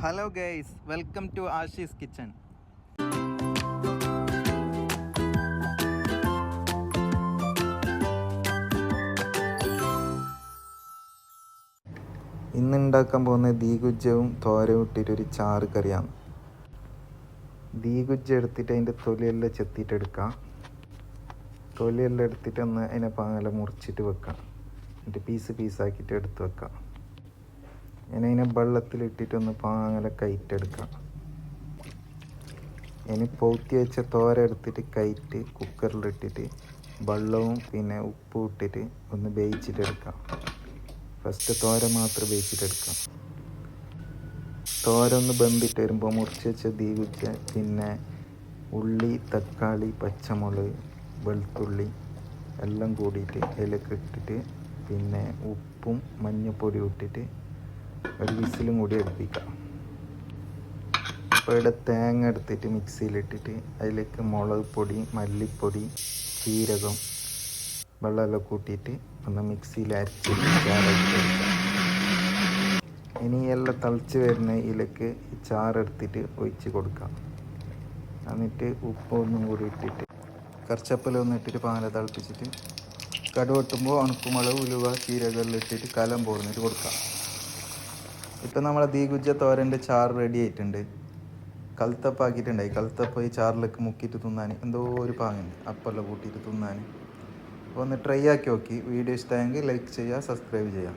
Hello guys welcome to Ashi's kitchen ഇന്ന് ഉണ്ടാക്കാൻ പോകുന്ന ദീഗുജ്ജവും തോരവും ഇട്ടിട്ടൊരു ചാറ് കറിയാണ്. ദീഗുജ്ജ എടുത്തിട്ട് അതിന്റെ തൊലിയെല്ലാം ചെത്തിയിട്ടെടുക്കാം. തൊലിയെല്ലാം എടുത്തിട്ട് ഒന്ന് അതിനെ പാങ്ങല മുറിച്ചിട്ട് വെക്കാം. എന്നിട്ട് പീസ് പീസാക്കിയിട്ട് എടുത്ത് വെക്കാം. ഇനി അതിനെ വെള്ളത്തിലിട്ടിട്ടൊന്ന് പാങ്ങല കയറ്റെടുക്കാം. ഇനി പൗത്തി വെച്ച തോര എടുത്തിട്ട് കയറ്റ് കുക്കറിലിട്ടിട്ട് വെള്ളവും പിന്നെ ഉപ്പും ഇട്ടിട്ട് ഒന്ന് വേവിച്ചിട്ട് എടുക്കാം ഫസ്റ്റ് തോര മാത്രം വേവിച്ചിട്ട് എടുക്കാം തോര ഒന്ന് ബന്ധിട്ട് വരുമ്പോൾ മുറിച്ച് വെച്ച ദീപിച്ച പിന്നെ ഉള്ളി തക്കാളി പച്ചമുളക് വെളുത്തുള്ളി എല്ലാം കൂടിയിട്ട് അതിലേക്ക് ഇട്ടിട്ട് പിന്നെ ഉപ്പും മഞ്ഞപ്പൊടി ഇട്ടിട്ട് ഒരു വിസിലും കൂടി എടുപ്പിക്കാം. അപ്പോൾ ഇവിടെ തേങ്ങ എടുത്തിട്ട് മിക്സിയിലിട്ടിട്ട് അതിലേക്ക് മുളക് പൊടി മല്ലിപ്പൊടി ജീരകം വെള്ളമെല്ലാം കൂട്ടിയിട്ട് ഒന്ന് മിക്സിയിൽ അരച്ചിട്ട് ഇനി എല്ലാം തളിച്ച് വരുന്ന ഇതിലേക്ക് ചാറെടുത്തിട്ട് ഒഴിച്ച് കൊടുക്കാം. എന്നിട്ട് ഉപ്പ് ഒന്നും കൂടി ഇട്ടിട്ട് കറിച്ചപ്പലൊന്നും ഇട്ടിട്ട് പാല തിളപ്പിച്ചിട്ട് കടുവെട്ടുമ്പോൾ ഉണക്കുമുളക് ഉലുവ ചീരകളിൽ ഇട്ടിട്ട് കലം പോർന്നിട്ട് കൊടുക്കാം. ഇപ്പം നമ്മളെ ദീഗുജ തോരന്റെ ചാർ റെഡി ആയിട്ടുണ്ട്. കൽത്തപ്പ് ആക്കിയിട്ടുണ്ടായി. കൽത്തപ്പ് ഈ ചാറിലേക്ക് മുക്കിയിട്ട് തിന്നാൻ എന്തോ ഒരു പാങ്ങുണ്ട്. അപ്പെല്ലാം കൂട്ടിയിട്ട് തിന്നാൻ. അപ്പോൾ ഒന്ന് ട്രൈ ആക്കി നോക്കി. വീഡിയോ ഇഷ്ടമായെങ്കിൽ ലൈക്ക് ചെയ്യുക സബ്സ്ക്രൈബ് ചെയ്യുക.